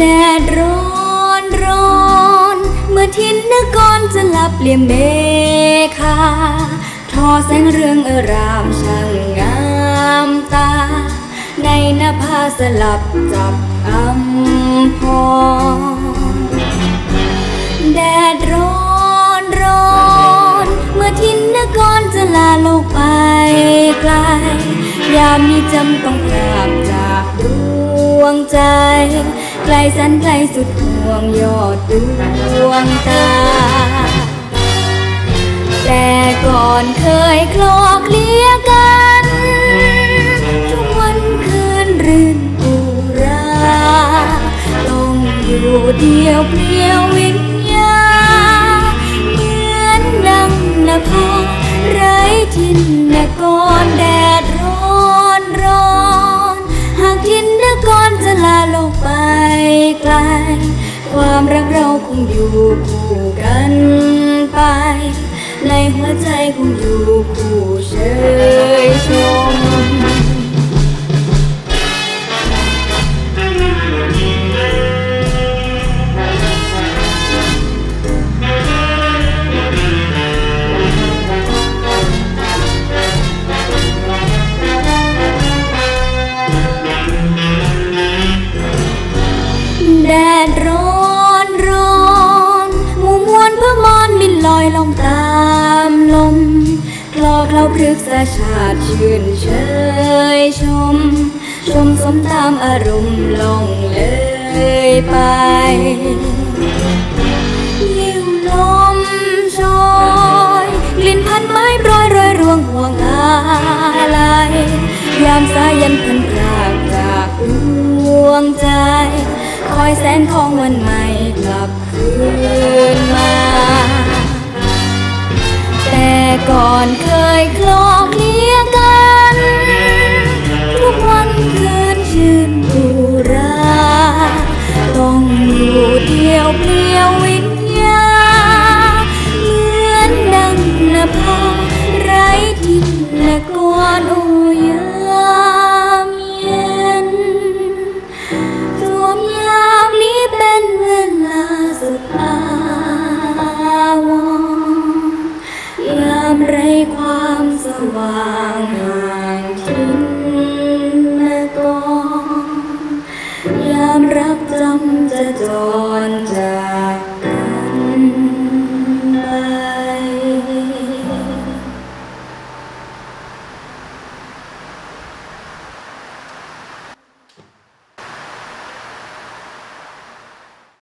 แดดร้อนร้อน เมื่อทินนกรจะหลับเหลี่ยมเบคาทอแสงเรื่องอรามช่างงามตา ในนภาสลับจับอำพรแดดร้อนร้อน เมื่อทินนกรจะลาโลกไปไกล ยามนี้จำต้องลา ลสันไกลสุดห่วงยอดดวงตา แต่ก่อนเคยคลอกเลี้ยกัน ทุกวันคืนรื่นอุรา ต้องอยู่เดียวเปลี่ยววิญญาเหมือนดังนภาไร้ทินนกร ความรักเราคงอยู่คู่กันไป ในหัวใจคงอยู่ ลอยลงตามลมคลอเคล้าพฤกษชาติชื่นเชยชม ชมสมตามอารมณ์ลงเลยไปลิ้วลมโชยกลิ่นพันไม้โปรยโรยรวงห่วงอะไรยามสายันพันพรากจากดวงใจ คอยแสงทองวันใหม่ ก่อนเคยคลอ ค